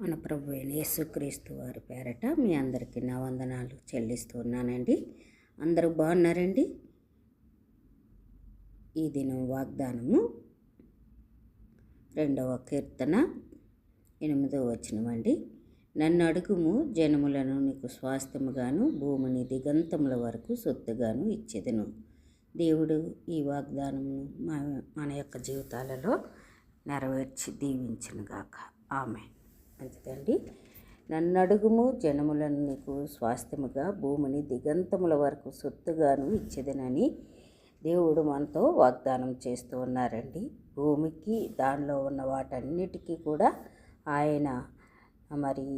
మన ప్రభు యేసుక్రీస్తు వారి పేరట మీ అందరికీ నా వందనాలు చెల్లిస్తున్నానండి. అందరూ బాగున్నారండి? ఈ దినం వాగ్దానము రెండవ కీర్తన ఎనిమిదవ వచనమండి. నన్ను అడుగుము జనములను నీకు స్వాస్థ్యముగాను భూమిని దిగంతముల వరకు సొత్తుగాను ఇచ్చేదను. దేవుడు ఈ వాగ్దానమును మా మన యొక్క జీవితాలలో నెరవేర్చి దీవించునుగాక ఆమె మంచిదండి నన్ను అడుగుము జనములను నీకు స్వాస్థ్యముగా భూమిని దిగంతముల వరకు సొత్తుగాను ఇచ్చేదనని దేవుడు మనతో వాగ్దానం చేస్తూ ఉన్నారండి. భూమికి దానిలో ఉన్న వాటన్నిటికీ కూడా ఆయన మరి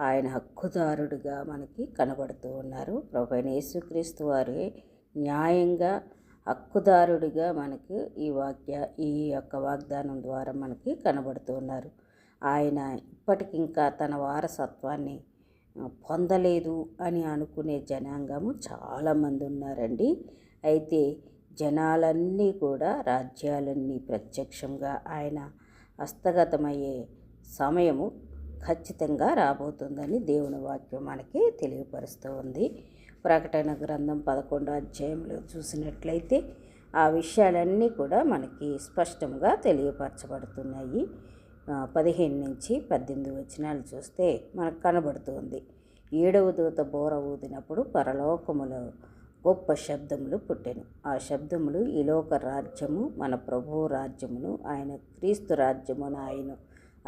ఆయన హక్కుదారుడిగా మనకి కనబడుతూ ఉన్నారు. ప్రభు యేసుక్రీస్తు వారే న్యాయంగా హక్కుదారుడిగా మనకి ఈ వాక్య ఈ యొక్క వాగ్దానం ద్వారా మనకి కనబడుతూ ఉన్నారు. ఆయన ఇప్పటికింకా తన వారసత్వాన్ని పొందలేదు అని అనుకునే జనాంగము చాలామంది ఉన్నారండి అయితే జనాలన్నీ కూడా రాజ్యాలన్నీ ప్రత్యక్షంగా ఆయన హస్తగతమయ్యే సమయము ఖచ్చితంగా రాబోతుందని దేవుని వాక్యం మనకి తెలియపరుస్తూ ఉంది. ప్రకటన గ్రంథం పదకొండో అధ్యాయంలో చూసినట్లయితే ఆ విషయాలన్నీ కూడా మనకి స్పష్టంగా తెలియపరచబడుతున్నాయి. పదిహేను నుంచి పద్దెనిమిది వచనాలు చూస్తే మనకు కనబడుతుంది. ఏడవ దూత బోర ఊదినప్పుడు పరలోకములో గొప్ప శబ్దములు పుట్టెను. ఆ శబ్దములు ఈ లోక రాజ్యము మన ప్రభువు రాజ్యమును ఆయన క్రీస్తు రాజ్యమును ఆయన.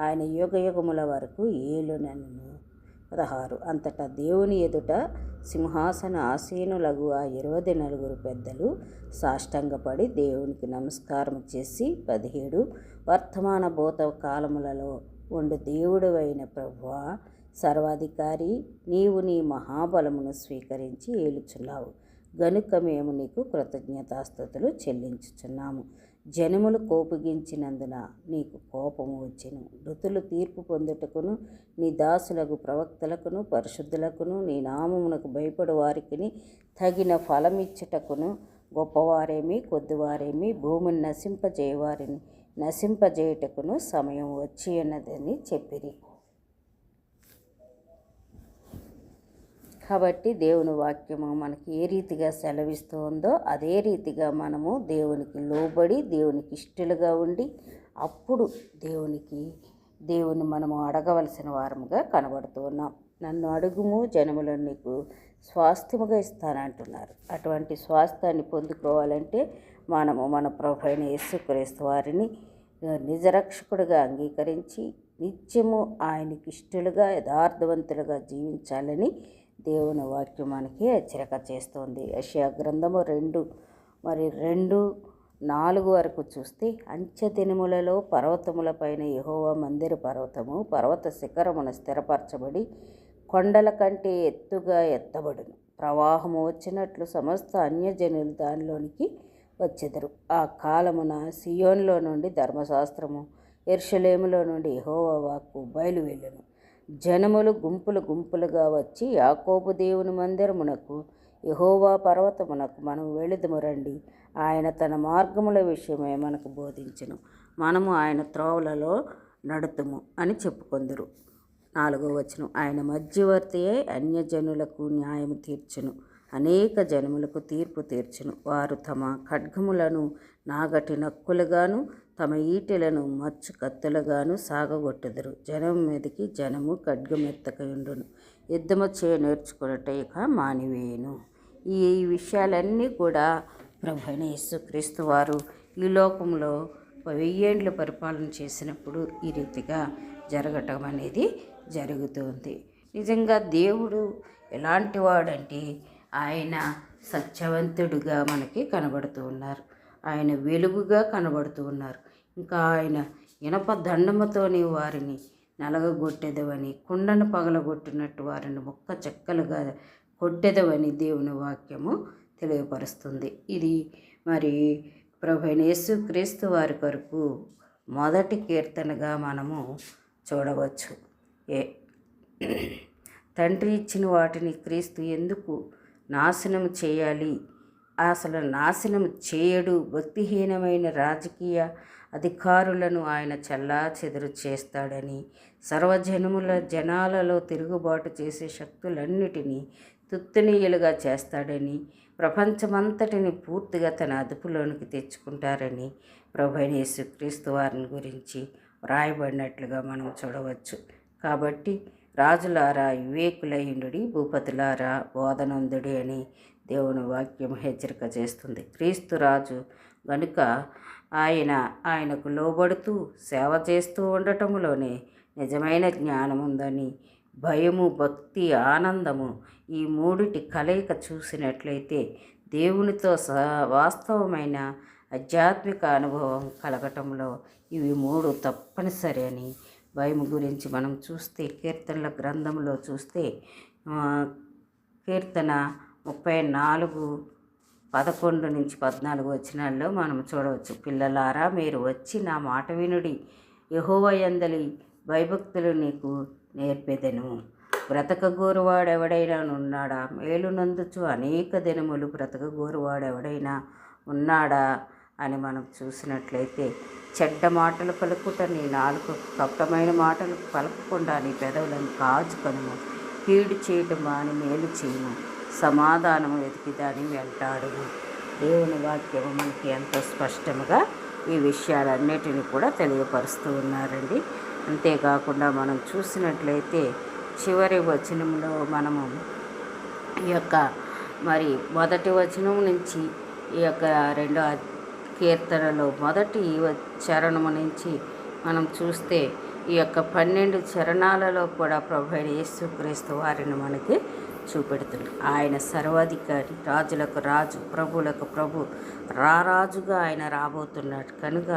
ఆయన యుగ యుగముల వరకు ఏలునను. పదహారు. అంతటా దేవుని ఎదుట సింహాసన ఆసీనులగు ఆ ఇరవై నలుగురు పెద్దలు సాష్టంగపడి దేవునికి నమస్కారం చేసి పదిహేడు. వర్తమాన భూత కాలములలో ఉండు దేవుడు అయిన ప్రభువా సర్వాధికారి నీవు నీ మహాబలమును స్వీకరించి ఏలుచున్నావు. గనుక మేము నీకు కృతజ్ఞతాస్థుతులు చెల్లించుచున్నాము. జనములు కోపగించినందున నీకు కోపము వచ్చెను. ఋతులు తీర్పు పొందుటకును నీ దాసులకు ప్రవక్తలకును పరిశుద్ధులకును నీ నామమునకు భయపడు వారికి తగిన ఫలమిచ్చుటకును గొప్పవారేమి కొద్దివారేమి భూమిని నశింపజేయవారిని నశింపజేయుటకును సమయం వచ్చి ఉన్నదని చెప్పిరి. కాబట్టి దేవుని వాక్యము మనకి ఏ రీతిగా సెలవిస్తుందో అదే రీతిగా మనము దేవునికి లోబడి దేవునికి ఇష్టలుగా ఉండి అప్పుడు దేవునికి దేవుని మనము అడగవలసిన వారముగా కనబడుతూ ఉన్నాం. నన్ను అడుగుము జనములను నీకు స్వాస్థ్యముగా ఇస్తానంటున్నారు అటువంటి స్వాస్థ్యాన్ని పొందుకోవాలంటే మనము మన ప్రభుని యేసుక్రీస్తు వారిని నిజరక్షకుడిగా అంగీకరించి నిత్యము ఆయనకి ఇష్టలుగా యథార్థవంతులుగా జీవించాలని దేవుని వాక్యం మనకి హెచ్చరిక చేస్తుంది. యషయా గ్రంథము రెండు మరి రెండు నాలుగు వరకు చూస్తే అంచె దినములలో పర్వతములపైన యహోవా మందిర పర్వతము పర్వత శిఖరమున స్థిరపరచబడి కొండల కంటే ఎత్తుగా ఎత్తబడును. ప్రవాహము వచ్చినట్లు సమస్త అన్యజనులు దానిలోనికి వచ్చెదరు. ఆ కాలమున సియోన్లో నుండి ధర్మశాస్త్రము ఎర్షలేములో నుండి యహోవా వాక్కు బయలువెళ్ళును. జనములు గుంపులు గుంపులుగా వచ్చి యాకోబు దేవుని మందిరమునకు యహోవా పర్వతమునకు మనం వెళుదము రండి. ఆయన తన మార్గముల విషయమే మనకు బోధించను. మనము ఆయన త్రోవలలో నడుతుము అని చెప్పుకొందరు. నాలుగో వచనం ఆయన మధ్యవర్తియే అన్యజనులకు న్యాయం తీర్చును. అనేక జనములకు తీర్పు తీర్చును. వారు తమ ఖడ్గములను నాగటి నక్కులుగాను తమ ఈటెలను మచ్చు కత్తులుగాను సాగగొట్టుదురు. జనం మీదకి జనము ఖడ్గమెత్తకయుండును. యుద్ధము చేయ నేర్చుకున్నట్ట ఇక మానివేయును. ఈ విషయాలన్నీ కూడా ప్రభు యేసుక్రీస్తు వారు ఈ లోకంలో వెయ్యేండ్లు పరిపాలన చేసినప్పుడు ఈ రీతిగా జరగటం అనేది జరుగుతుంది. నిజంగా దేవుడు ఎలాంటి వాడంటే ఆయన సత్యవంతుడుగా మనకి కనబడుతూ ఉన్నారు. ఆయన వెలుగుగా కనబడుతూ ఉన్నారు. ఇంకా ఆయన ఇనప దండముతోని వారిని నలగగొట్టెదవని కుండను పగలగొట్టినట్టు వారిని మొక్క చెక్కలుగా కొట్టెదవని దేవుని వాక్యము తెలియపరుస్తుంది. ఇది మరి ప్రభు క్రీస్తు వారి కొరకు మొదటి కీర్తనగా మనము చూడవచ్చు. ఏ తండ్రి ఇచ్చిన వాటిని క్రీస్తు ఎందుకు నాశనం చేయాలి? అసలు నాశనం చేయడు. భక్తిహీనమైన రాజకీయ అధికారులను ఆయన చల్లా చెదురు చేస్తాడని సర్వజనముల జనాలలో తిరుగుబాటు చేసే శక్తులన్నిటినీ తుత్తునీయులుగా చేస్తాడని ప్రపంచమంతటిని పూర్తిగా తన అదుపులోనికి తెచ్చుకుంటారని ప్రభైన యేసుక్రీస్తు వారిని గురించి వ్రాయబడినట్లుగా మనం చూడవచ్చు. కాబట్టి రాజులారా వివేకులయుడి భూపతులారా బోధనందుడి అని దేవుని వాక్యం హెచ్చరిక చేస్తుంది. క్రీస్తు రాజు గనుక ఆయన ఆయనకు లోబడుతూ సేవ చేస్తూ ఉండటంలోనే నిజమైన జ్ఞానం ఉందని భయము భక్తి ఆనందము ఈ మూడిటి కలయిక చూసినట్లయితే దేవునితో స వాస్తవమైన ఆధ్యాత్మిక అనుభవం కలగటంలో ఇవి మూడు తప్పనిసరి అని భయం గురించి మనం చూస్తే కీర్తనల గ్రంథంలో చూస్తే కీర్తన ముప్పై నాలుగు పదకొండు నుంచి పద్నాలుగు వచనాల్లో మనం చూడవచ్చు. పిల్లలారా మీరు వచ్చి నా మాట వినుడి. యహోవయందలి భయభక్తులు నీకు నేర్పెదను. బ్రతకగోరువాడెవడైనా ఉన్నాడా? మేలునందుచు అనేక దినములు బ్రతకగోరువాడెవడైనా ఉన్నాడా అని మనం చూసినట్లయితే చెడ్డ మాటలు పలుకుట నీ నాలుగు కపటమైన మాటలు పలకకుండా నీ పెదవులను కాచుకొనుము. కీడు చేయటం అని మేలు చేయము. సమాధానం వెతికి దాన్ని వెంటాడు దేవుని వాక్యము మనకి ఎంతో స్పష్టముగా ఈ విషయాలన్నిటిని కూడా తెలియపరుస్తూ ఉన్నారండి. అంతేకాకుండా మనం చూసినట్లయితే చివరి వచనంలో మనము ఈ యొక్క మరి మొదటి వచనం నుంచి ఈ యొక్క రెండో కీర్తనలో మొదటి వ- చరణము నుంచి మనం చూస్తే ఈ యొక్క పన్నెండు చరణాలలో కూడా ప్రభు యేసుక్రీస్తు వారిని మనకి చూపెడుతుంది ఆయన సర్వాధికారి రాజులకు రాజు ప్రభులకు ప్రభు రారాజుగా ఆయన రాబోతున్నాడు. కనుక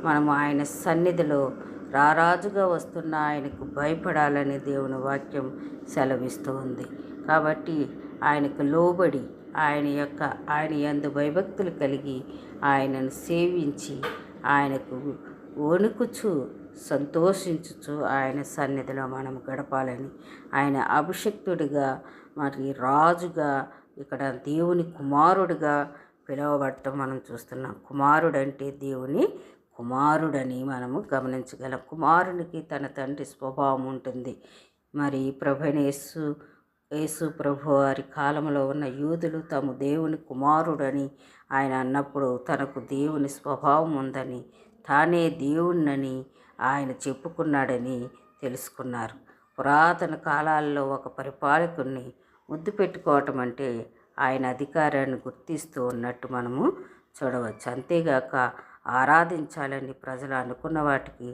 మనం ఆయన సన్నిధిలో రారాజుగా వస్తున్న ఆయనకు భయపడాలని దేవుని వాక్యం సెలవిస్తూ ఉంది. కాబట్టి ఆయనకు లోబడి ఆయన యొక్క ఆయన యందు భయభక్తులు కలిగి ఆయనను సేవించి ఆయనకు వణుకుచు సంతోషించుచు ఆయన సన్నిధిలో మనం గడపాలని. ఆయన అభిషక్తుడిగా మరి రాజుగా ఇక్కడ దేవుని కుమారుడిగా పిలువబడటం మనం చూస్తున్నాం. కుమారుడంటే దేవుని కుమారుడని మనము గమనించగలం. కుమారునికి తన తండ్రి స్వభావం ఉంటుంది. మరి ప్రభునేసు యేసు ప్రభు వారి కాలంలో ఉన్న యూదులు తాము దేవుని కుమారుడని ఆయన అన్నప్పుడు తనకు దేవుని స్వభావం ఉందని తానే దేవుణ్ణని ఆయన చెప్పుకున్నాడని తెలుసుకున్నారు. పురాతన కాలాల్లో ఒక పరిపాలకుడిని ముద్దు పెట్టుకోవటం అంటే ఆయన అధికారాన్ని గుర్తిస్తూ ఉన్నట్టు మనము చూడవచ్చు. అంతేగాక ఆరాధించాలని ప్రజలు అనుకున్న వాటికి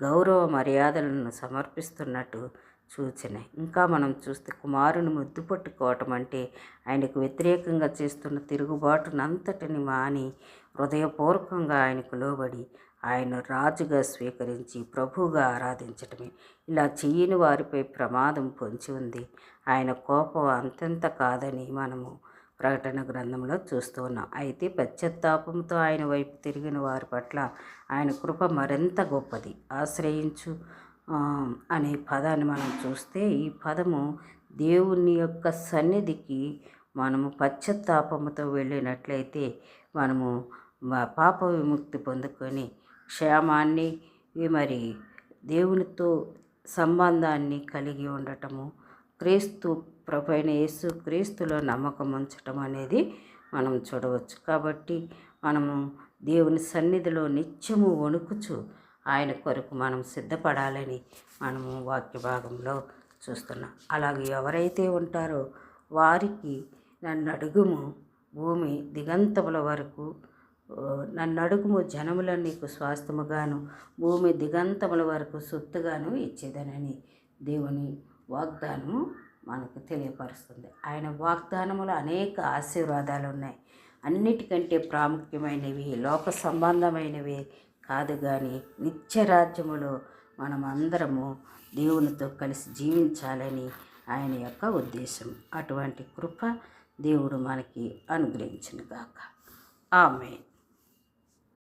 గౌరవ మర్యాదలను సమర్పిస్తున్నట్టు సూచన. ఇంకా మనం చూస్తే కుమారుని ముద్దు పట్టుకోవటం అంటే ఆయనకు వ్యతిరేకంగా చేస్తున్న తిరుగుబాటునంతటిని మాని హృదయపూర్వకంగా ఆయనకు లోబడి ఆయన రాజుగా స్వీకరించి ప్రభువుగా ఆరాధించటమే. ఇలా చేయని వారిపై ప్రమాదం పొంచి ఉంది. ఆయన కోపం అంతంత కాదని మనము ప్రకటన గ్రంథంలో చూస్తూ ఉన్నాం. అయితే పశ్చాత్తాపంతో ఆయన వైపు తిరిగిన వారి పట్ల ఆయన కృప మరింత గొప్పది. ఆశ్రయించు అనే పదాన్ని మనం చూస్తే ఈ పదము దేవుని యొక్క సన్నిధికి మనము పశ్చత్తాపముతో వెళ్ళినట్లయితే మనము పాప విముక్తి పొందుకొని క్షేమాన్ని మరి దేవునితో సంబంధాన్ని కలిగి ఉండటము క్రీస్తు ప్రభైన యేసు క్రీస్తులో నమ్మకం ఉంచటం అనేది మనం చూడవచ్చు. కాబట్టి మనము దేవుని సన్నిధిలో నిత్యము వణుకుచు ఆయన కొరకు మనం సిద్ధపడాలని మనము వాక్య భాగంలో చూస్తున్నాం. అలాగే ఎవరైతే ఉంటారో వారికి నన్ను అడుగుము భూమి దిగంతముల వరకు నన్ను అడుగుము జనముల నీకు స్వాస్థముగాను భూమి దిగంతముల వరకు సొత్తుగాను ఇచ్చేదనని దేవుని వాగ్దానము మనకు తెలియపరుస్తుంది. ఆయన వాగ్దానములో అనేక ఆశీర్వాదాలు ఉన్నాయి. అన్నిటికంటే ప్రాముఖ్యమైనవి లోక సంబంధమైనవి కాదు కానీ నిత్యరాజ్యములో మనం అందరము దేవునితో కలిసి జీవించాలని ఆయన యొక్క ఉద్దేశం. అటువంటి కృప దేవుడు మనకి అనుగ్రహించిన గాక. ఆమె